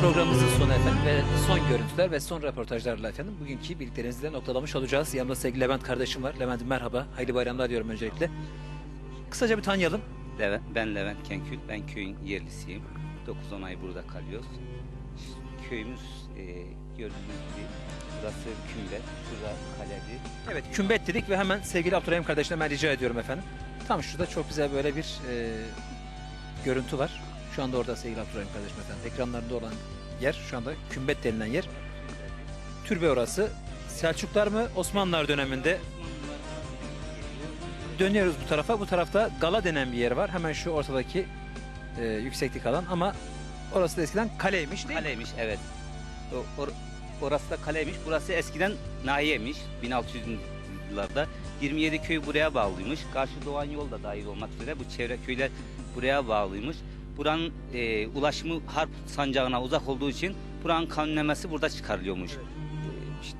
Programımızın sonu efendim ve son görüntüler ve son röportajlarla efendim bugünkü birlikteliğimizi de noktalamış olacağız. Yanımda sevgili Levent kardeşim var. Levent'im merhaba. Hayırlı bayramlar diyorum öncelikle. Kısaca bir tanıyalım. Levent, ben Levent Kenkül, ben köyün yerlisiyim. 9-10 ay burada kalıyoruz. Köyümüz e, gördüğünüz gibi burası Kümbet, şurada Kaleci. Evet kümbet dedik ve hemen sevgili Abdurrahim kardeşine ben rica ediyorum efendim. Tam şurada çok güzel böyle bir e, görüntü var. Şu anda orada sevgili Abdurrahim kardeşim efendim. Ekranlarında olan yer şu anda kümbet denilen yer. Türbe orası. Selçuklar mı Osmanlılar döneminde dönüyoruz bu tarafa. Bu tarafta Gala denen bir yer var. Hemen şu ortadaki e, yükseklik alan ama orası da eskiden kaleymiş değil mi? Kaleymiş, evet. O, or- orası da kaleymiş, burası eskiden nahiyemiş 1600'lü yıllarda. 27 köy buraya bağlıymış. Karşı Doğan yol da dahil olmak üzere bu çevre köyler buraya bağlıymış. Buranın e, ulaşımı harp sancağına uzak olduğu için buranın kanunlemesi burada çıkarılıyormuş. E, işte,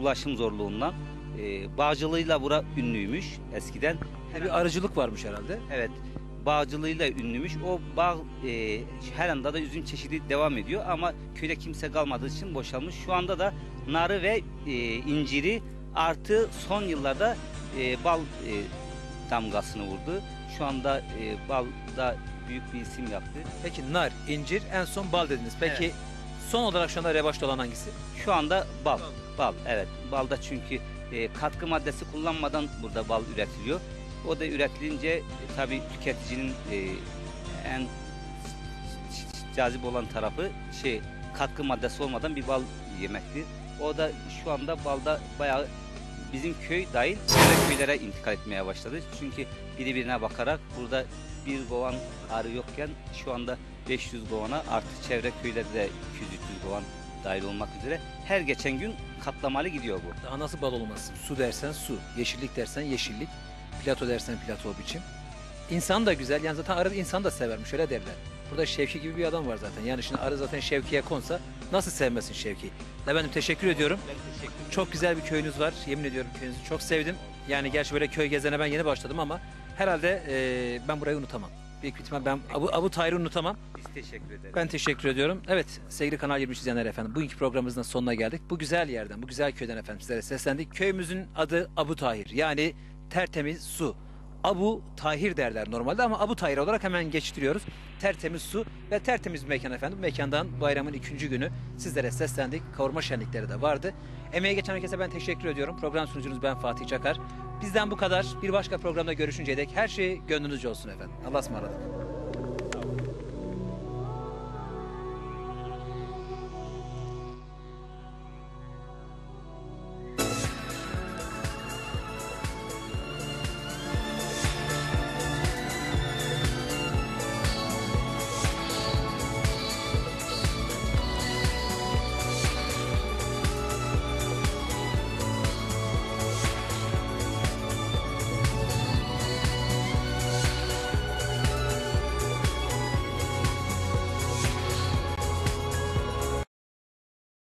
ulaşım zorluğundan. E, bağcılığıyla bura ünlüymüş eskiden. Bir arıcılık varmış herhalde. Evet. Bağcılığıyla ünlümüş. O bağ e, her anda da üzüm çeşidi devam ediyor ama köyde kimse kalmadığı için boşalmış. Şu anda da narı ve e, inciri artı son yıllarda e, bal e, damgasını vurdu. Şu anda e, balda büyük bir isim yaptı. Peki nar, incir, en son bal dediniz. Peki son olarak şu anda revaçta olan hangisi? Şu anda bal. Bal evet. Balda çünkü e, katkı maddesi kullanmadan burada bal üretiliyor. O da üretilince e, tabii tüketicinin e, en cazip olan tarafı şey katkı maddesi olmadan bir bal yemektir. O da şu anda balda bayağı bizim köy dahil çevre köylere intikal etmeye başladı. Çünkü biri birine bakarak burada bir kovan arı yokken şu anda 500 kovana artık çevre köylerde de 200-300 kovan dahil olmak üzere her geçen gün katlamalı gidiyor bu. Daha nasıl bal olmaz? Su dersen su, yeşillik dersen yeşillik, plato dersen plato biçim. İnsan da güzel. Yani zaten arı insan da severmiş öyle derler. Burada Şevki gibi bir adam var zaten. Yani şimdi arı zaten Şevki'ye konsa nasıl sevmesin Şevki? Levent'im teşekkür ediyorum. Teşekkür ederim. Çok güzel bir köyünüz var. Yemin ediyorum köyünüzü çok sevdim. Yani gerçi böyle köy gezene ben yeni başladım ama herhalde eee, ben burayı unutamam. Büyük ihtimal ben Abu, Abu Tahir'i unutamam. Biz teşekkür ederiz. Ben teşekkür ediyorum. Evet sevgili Kanal 23 izleyenler efendim. Bugünkü programımızın sonuna geldik. Bu güzel yerden, bu güzel köyden efendim sizlere seslendik. Köyümüzün adı Abu Tahir. Yani tertemiz su. Abu Tahir derler normalde ama Abu Tahir olarak hemen geçtiriyoruz. Tertemiz su ve tertemiz mekan efendim. Mekandan bayramın ikinci günü sizlere seslendik. Kavurma şenlikleri de vardı. Emeğe geçen herkese ben teşekkür ediyorum. Program sunucunuz ben Fatih Çakar. Bizden bu kadar. Bir başka programda görüşünceye dek her şey gönlünüzce olsun efendim. Allah'a ısmarladık.